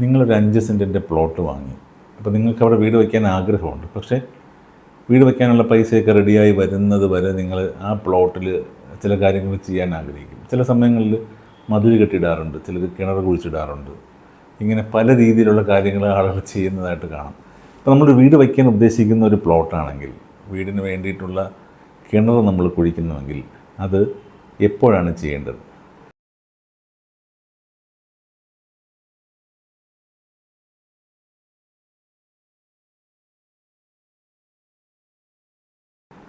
നിങ്ങളൊരു അഞ്ച് സെന്റിന്റെ പ്ലോട്ട് വാങ്ങി. അപ്പോൾ നിങ്ങൾക്ക് അവിടെ വീട് വയ്ക്കാൻ ആഗ്രഹമുണ്ട്. പക്ഷേ വീട് വയ്ക്കാനുള്ള പൈസയൊക്കെ റെഡിയായി വരുന്നത് വരെ നിങ്ങൾ ആ പ്ലോട്ടിൽ ചില കാര്യങ്ങൾ ചെയ്യാൻ ആഗ്രഹിക്കും. ചില സമയങ്ങളിൽ മതിൽ കെട്ടിയിടാറുണ്ട് ചിലർ കിണർ കുഴിച്ചിടാറുണ്ട്. ഇങ്ങനെ പല രീതിയിലുള്ള കാര്യങ്ങൾ ആളുകൾ ചെയ്യുന്നതായിട്ട് കാണാം. അപ്പോൾ നമ്മൾ വീട് വയ്ക്കാൻ ഉദ്ദേശിക്കുന്ന ഒരു പ്ലോട്ടാണെങ്കിൽ വീടിന് വേണ്ടിയിട്ടുള്ള കിണർ നമ്മൾ കുഴിക്കുന്നുവെങ്കിൽ അത് എപ്പോഴാണ് ചെയ്യേണ്ടത്?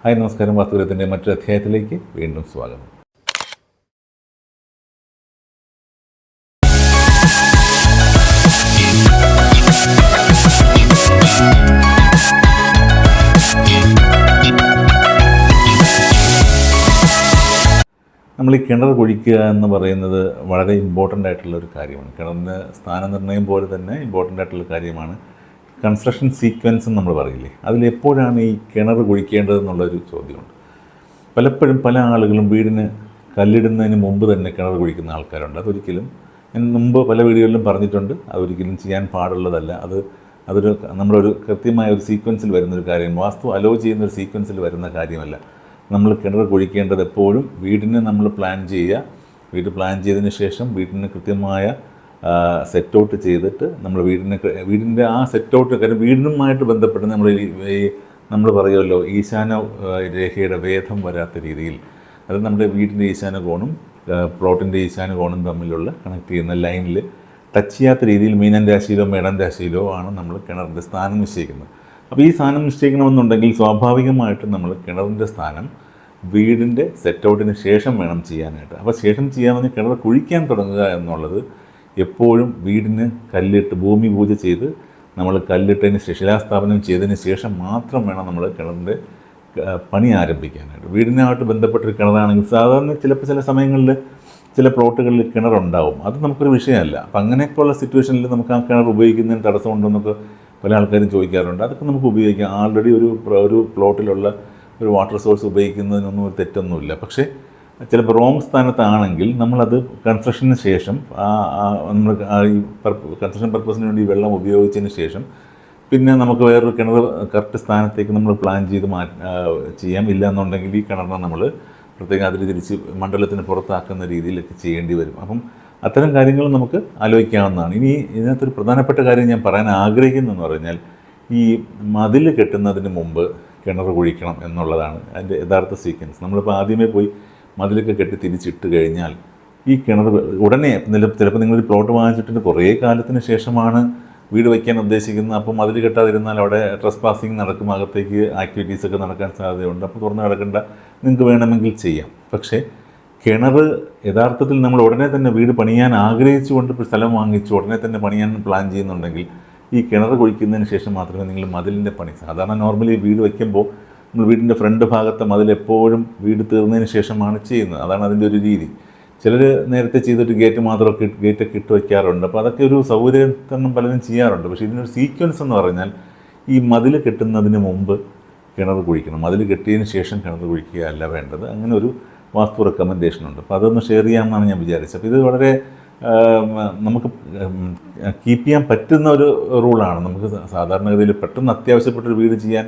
ഹായ് നമസ്കാരം. വാസ്തുവിദ്യത്തിന്റെ മറ്റൊരു അധ്യായത്തിലേക്ക് വീണ്ടും സ്വാഗതം. നമ്മൾ ഈ കിണർ കുഴിക്കുക എന്ന് പറയുന്നത് വളരെ ഇമ്പോർട്ടന്റ് ആയിട്ടുള്ള ഒരു കാര്യമാണ്. കിണറിന്റെ സ്ഥാനനിർണയം പോലെ തന്നെ ഇമ്പോർട്ടന്റ് ആയിട്ടുള്ള കാര്യമാണ്. കൺസ്ട്രക്ഷൻ സീക്വൻസ് നമ്മൾ പറയില്ലേ? അതിലെപ്പോഴാണ് ഈ കിണർ കുഴിക്കേണ്ടതെന്നുള്ളൊരു ചോദ്യമുണ്ട്. പലപ്പോഴും പല ആളുകളും വീടിന് കല്ലിടുന്നതിന് മുമ്പ് തന്നെ കിണർ കുഴിക്കുന്ന ആൾക്കാരുണ്ട്. അതൊരിക്കലും ഞാൻ മുമ്പ് പല വീടുകളിലും പറഞ്ഞിട്ടുണ്ട്. അതൊരിക്കലും ചെയ്യാൻ പാടുള്ളതല്ല. അത് അതൊരു നമ്മളൊരു കൃത്യമായ ഒരു സീക്വൻസിൽ വരുന്നൊരു കാര്യം വാസ്തു അലോ ചെയ്യുന്ന ഒരു സീക്വൻസിൽ വരുന്ന കാര്യമല്ല. നമ്മൾ കിണർ കുഴിക്കേണ്ടത് എപ്പോഴും വീടിന് നമ്മൾ പ്ലാൻ ചെയ്യുക. വീട് പ്ലാൻ ചെയ്തതിന് ശേഷം വീടിന് കൃത്യമായ സെറ്റ് ഔട്ട് ചെയ്തിട്ട് നമ്മൾ വീടിന് വീടിന്റെ ആ സെറ്റ് ഔട്ട് കാര്യം വീടിനുമായിട്ട് ബന്ധപ്പെട്ട് നമ്മൾ ഈ നമ്മൾ പറയുമല്ലോ ഈശാന രേഖയുടെ വേദം വരാത്ത രീതിയിൽ. അത് നമ്മുടെ വീടിന്റെ ഈശാന കോണും പ്ലോട്ടിന്റെ ഈശാന കോണും തമ്മിലുള്ള കണക്ട് ചെയ്യുന്ന ലൈനിൽ ടച്ച് ചെയ്യാത്ത രീതിയിൽ മീനൻ രാശിയിലോ മേടൻ രാശിയിലോ ആണ് നമ്മൾ കിണറിന്റെ സ്ഥാനം നിശ്ചയിക്കുന്നത്. അപ്പോൾ ഈ സ്ഥാനം നിശ്ചയിക്കണമെന്നുണ്ടെങ്കിൽ സ്വാഭാവികമായിട്ടും നമ്മൾ കിണറിന്റെ സ്ഥാനം വീടിന്റെ സെറ്റ് ഔട്ടിന് ശേഷം വേണം ചെയ്യാനായിട്ട്. അപ്പോൾ ശേഷം ചെയ്യാമെന്ന് കിണർ കുഴിക്കാൻ തുടങ്ങുക എന്നുള്ളത് എപ്പോഴും വീടിന് കല്ലിട്ട് ഭൂമി പൂജ ചെയ്ത് നമ്മൾ കല്ലിട്ടതിന് ശിലാസ്ഥാപനം ചെയ്തതിന് ശേഷം മാത്രം വേണം നമ്മൾ കിണറിന്റെ പണി ആരംഭിക്കാനായിട്ട്. വീടിനായിട്ട് ബന്ധപ്പെട്ടൊരു കിണറാണെങ്കിൽ സാധാരണ ചിലപ്പോൾ ചില സമയങ്ങളിൽ ചില പ്ലോട്ടുകളിൽ കിണറുണ്ടാവും. അത് നമുക്കൊരു വിഷയമല്ല. അപ്പം അങ്ങനെയൊക്കെയുള്ള സിറ്റുവേഷനിൽ നമുക്ക് ആ കിണർ ഉപയോഗിക്കുന്നതിന് തടസ്സമുണ്ടെന്നൊക്കെ പല ആൾക്കാരും ചോദിക്കാറുണ്ട്. അതൊക്കെ നമുക്ക് ഉപയോഗിക്കാം. ആൾറെഡി ഒരു ഒരു പ്ലോട്ടിലുള്ള ഒരു വാട്ടർ സോഴ്സ് ഉപയോഗിക്കുന്നതിനൊന്നും ഒരു തെറ്റൊന്നുമില്ല. പക്ഷേ ചിലപ്പോൾ റോങ് സ്ഥാനത്താണെങ്കിൽ നമ്മളത് കൺസ്ട്രക്ഷന് ശേഷം നമ്മൾ ഈ കൺസ്ട്രക്ഷൻ പർപ്പസിന് വേണ്ടി വെള്ളം ഉപയോഗിച്ചതിന് ശേഷം പിന്നെ നമുക്ക് വേറൊരു കിണർ കറക്റ്റ് സ്ഥാനത്തേക്ക് നമ്മൾ പ്ലാൻ ചെയ്ത് മാറ്റി ചെയ്യാം. ഇല്ല എന്നുണ്ടെങ്കിൽ ഈ കിണറിനെ നമ്മൾ പ്രത്യേകം അതിൽ തിരിച്ച് മണ്ഡലത്തിന് പുറത്താക്കുന്ന രീതിയിലൊക്കെ ചെയ്യേണ്ടി വരും. അപ്പം അത്തരം കാര്യങ്ങൾ നമുക്ക് ആലോചിക്കാവുന്നതാണ്. ഇനി ഇതിനകത്തൊരു പ്രധാനപ്പെട്ട കാര്യം ഞാൻ പറയാൻ ആഗ്രഹിക്കുന്നതെന്ന് പറഞ്ഞാൽ ഈ മതിൽ കെട്ടുന്നതിന് മുമ്പ് കിണർ കുഴിക്കണം എന്നുള്ളതാണ് അതിന്റെ യഥാർത്ഥ സീക്വൻസ് നമ്മളിപ്പോൾ ആദ്യമേ പോയി മതിലൊക്കെ കെട്ടി തിരിച്ചിട്ട് കഴിഞ്ഞാൽ ഈ കിണർ ഉടനെ ചിലപ്പോൾ നിങ്ങളൊരു പ്ലോട്ട് വാങ്ങിച്ചിട്ട് കുറേ കാലത്തിന് ശേഷമാണ് വീട് വയ്ക്കാൻ ഉദ്ദേശിക്കുന്നത്. അപ്പം മതിൽ കെട്ടാതിരുന്നാൽ അവിടെ ട്രസ് പാസിങ് നടക്കും. അകത്തേക്ക് ആക്ടിവിറ്റീസൊക്കെ നടക്കാൻ സാധ്യതയുണ്ട്. അപ്പോൾ തുറന്ന് കിടക്കേണ്ട നിങ്ങൾക്ക് വേണമെങ്കിൽ ചെയ്യാം. പക്ഷേ കിണർ യഥാർത്ഥത്തിൽ നമ്മൾ ഉടനെ തന്നെ വീട് പണിയാൻ ആഗ്രഹിച്ചുകൊണ്ട് സ്ഥലം വാങ്ങിച്ചു ഉടനെ തന്നെ പണിയാൻ പ്ലാൻ ചെയ്യുന്നുണ്ടെങ്കിൽ ഈ കിണർ കുഴിക്കുന്നതിന് ശേഷം മാത്രമേ നിങ്ങൾ മതിലിന്റെ പണി സാധാരണ നോർമലി വീട് വയ്ക്കുമ്പോൾ നമ്മൾ വീടിന്റെ ഫ്രണ്ട് ഭാഗത്തെ മതിലെപ്പോഴും വീട് തീർന്നതിന് ശേഷമാണ് ചെയ്യുന്നത്. അതാണ് അതിന്റെ ഒരു രീതി. ചിലർ നേരത്തെ ചെയ്തിട്ട് ഗേറ്റ് മാത്രമൊക്കെ ഗേറ്റൊക്കെ ഇട്ട് വയ്ക്കാറുണ്ട്. അപ്പോൾ അതൊക്കെ ഒരു സൗകര്യത്തരണം പലരും ചെയ്യാറുണ്ട്. പക്ഷേ ഇതിനൊരു സീക്വൻസ് എന്ന് പറഞ്ഞാൽ ഈ മതിൽ കെട്ടുന്നതിന് മുമ്പ് കിണർ കുഴിക്കണം. മതിൽ കെട്ടിയതിന് ശേഷം കിണർ കുഴിക്കുക അല്ല വേണ്ടത്. അങ്ങനെ ഒരു വാസ്തു റെക്കമെൻഡേഷൻ ഉണ്ട്. അപ്പോൾ അതൊന്ന് ഷെയർ ചെയ്യാമെന്നാണ് ഞാൻ വിചാരിച്ചത്. അപ്പോൾ ഇത് വളരെ നമുക്ക് കീപ്പ് ചെയ്യാൻ പറ്റുന്ന ഒരു റൂളാണ് നമുക്ക് സാധാരണഗതിയിൽ പെട്ടെന്ന് അത്യാവശ്യപ്പെട്ടൊരു വീട് ചെയ്യാൻ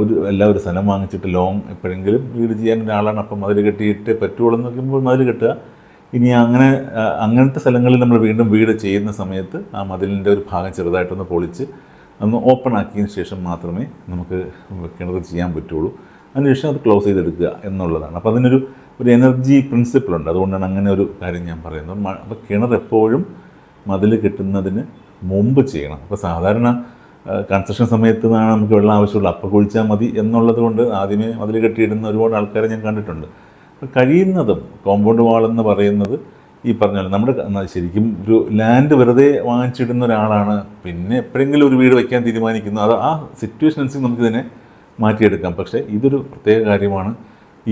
ഒരു എല്ലാവരും സ്ഥലം വാങ്ങിച്ചിട്ട് ലോങ് എപ്പോഴെങ്കിലും വീട് ചെയ്യാൻ ഒരാളാണ്. അപ്പം മതിൽ കെട്ടിയിട്ട് പറ്റുള്ളൂ എന്ന് നോക്കുമ്പോൾ മതിൽ കെട്ടുക. ഇനി അങ്ങനെ അങ്ങനത്തെ സ്ഥലങ്ങളിൽ നമ്മൾ വീണ്ടും വീട് ചെയ്യുന്ന സമയത്ത് ആ മതിലിന്റെ ഒരു ഭാഗം ചെറുതായിട്ടൊന്ന് പൊളിച്ച് ഒന്ന് ഓപ്പൺ ആക്കിയതിന് ശേഷം മാത്രമേ നമുക്ക് കിണർ ചെയ്യാൻ പറ്റുള്ളൂ. അതിനുശേഷം അത് ക്ലോസ് ചെയ്തെടുക്കുക എന്നുള്ളതാണ്. അപ്പോൾ അതിനൊരു ഒരു എനർജി പ്രിൻസിപ്പിളുണ്ട് അതുകൊണ്ടാണ് അങ്ങനെ ഒരു കാര്യം ഞാൻ പറയുന്നത്. അപ്പോൾ കിണർ എപ്പോഴും മതിൽ കെട്ടുന്നതിന് മുമ്പ് ചെയ്യണം. അപ്പോൾ സാധാരണ കൺസ്ട്രക്ഷൻ സമയത്ത് നിന്നാണ് നമുക്ക് വെള്ളം ആവശ്യമുള്ളൂ. അപ്പോൾ കുഴിച്ചാൽ മതി എന്നുള്ളത് കൊണ്ട് ആദ്യമേ മതിൽ കെട്ടിയിടുന്ന ഒരുപാട് ആൾക്കാരെ ഞാൻ കണ്ടിട്ടുണ്ട്. കഴിയുന്നതും കോമ്പൗണ്ട് വാൾ എന്ന് പറയുന്നത് ഈ പറഞ്ഞ പോലെ നമ്മുടെ ശരിക്കും ഒരു ലാൻഡ് വെറുതെ വാങ്ങിച്ചിടുന്ന ഒരാളാണ്. പിന്നെ എപ്പോഴെങ്കിലും ഒരു വീട് വയ്ക്കാൻ തീരുമാനിക്കുന്നു. അത് ആ സിറ്റുവേഷൻ അനുസരിച്ച് നമുക്കിതിനെ മാറ്റിയെടുക്കാം. പക്ഷേ ഇതൊരു പ്രത്യേക കാര്യമാണ്.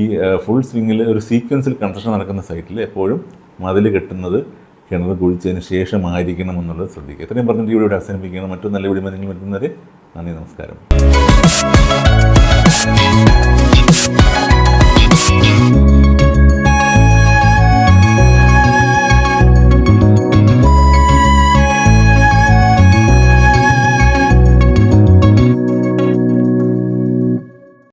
ഈ ഫുൾ സ്വിങ്ങിൽ ഒരു സീക്വൻസിൽ കൺസ്ട്രക്ഷൻ നടക്കുന്ന സൈറ്റിൽ എപ്പോഴും മതിൽ കെട്ടുന്നത് കിണർ കുഴിച്ചതിന് ശേഷമായിരിക്കണം എന്നുള്ളത് ശ്രദ്ധിക്കുക. ഇത്രയും പറഞ്ഞിട്ട് ഇവിടെ അവസാനിപ്പിക്കുകയാണ്. മറ്റൊരു നല്ല വീഡിയോ നിങ്ങൾ വരുന്നവരെ നന്ദി നമസ്കാരം.